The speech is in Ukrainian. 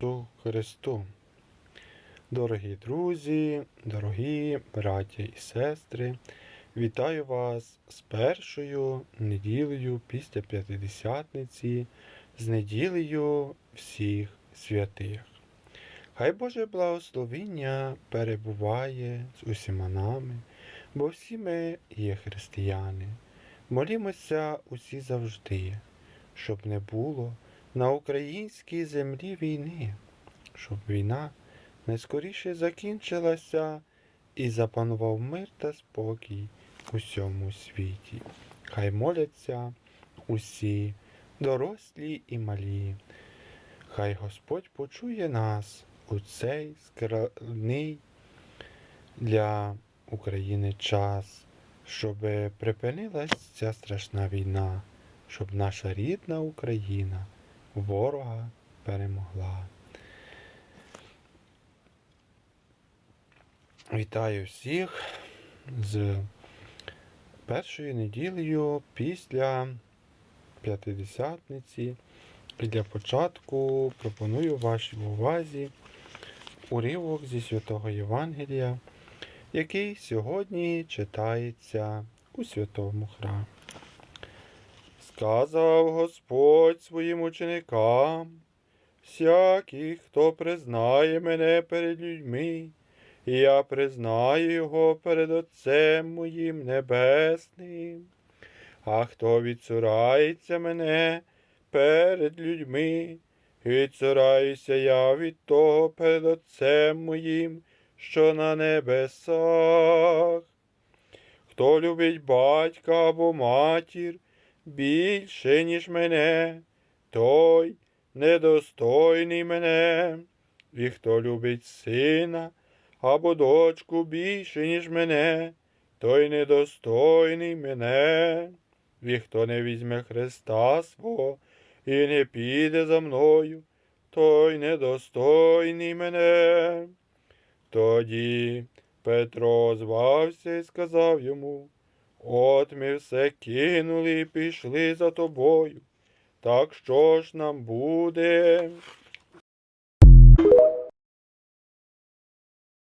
Ісусу Христу. Дорогі друзі, дорогі браття і сестри, вітаю вас з першою неділею після П'ятидесятниці, з неділею всіх святих. Хай Боже благословіння перебуває з усіма нами, бо всі ми є християни. Молімося усі завжди, щоб не було на українській землі війни, щоб війна найскоріше закінчилася і запанував мир та спокій у всьому світі. Хай моляться усі, дорослі і малі. Хай Господь почує нас у цей складний для України час, щоб припинилась ця страшна війна, щоб наша рідна Україна ворога перемогла. Вітаю всіх з першою неділею після П'ятидесятниці. І для початку пропоную вашій увазі уривок зі Святого Євангелія, який сьогодні читається у святому храмі. Сказав Господь своїм ученикам, всякий, хто признає мене перед людьми, і я признаю його перед Отцем моїм Небесним. А хто відцурається мене перед людьми, відцураюся я від того перед Отцем моїм, що на небесах. Хто любить батька або матір, більше, ніж мене, той недостойний мене, і хто любить сина або дочку більше, ніж мене, той недостойний мене, і хто не візьме Христа свого і не піде за мною, той недостойний мене. Тоді Петро звався і сказав йому, От ми все кинули і пішли за тобою. Так що ж нам буде?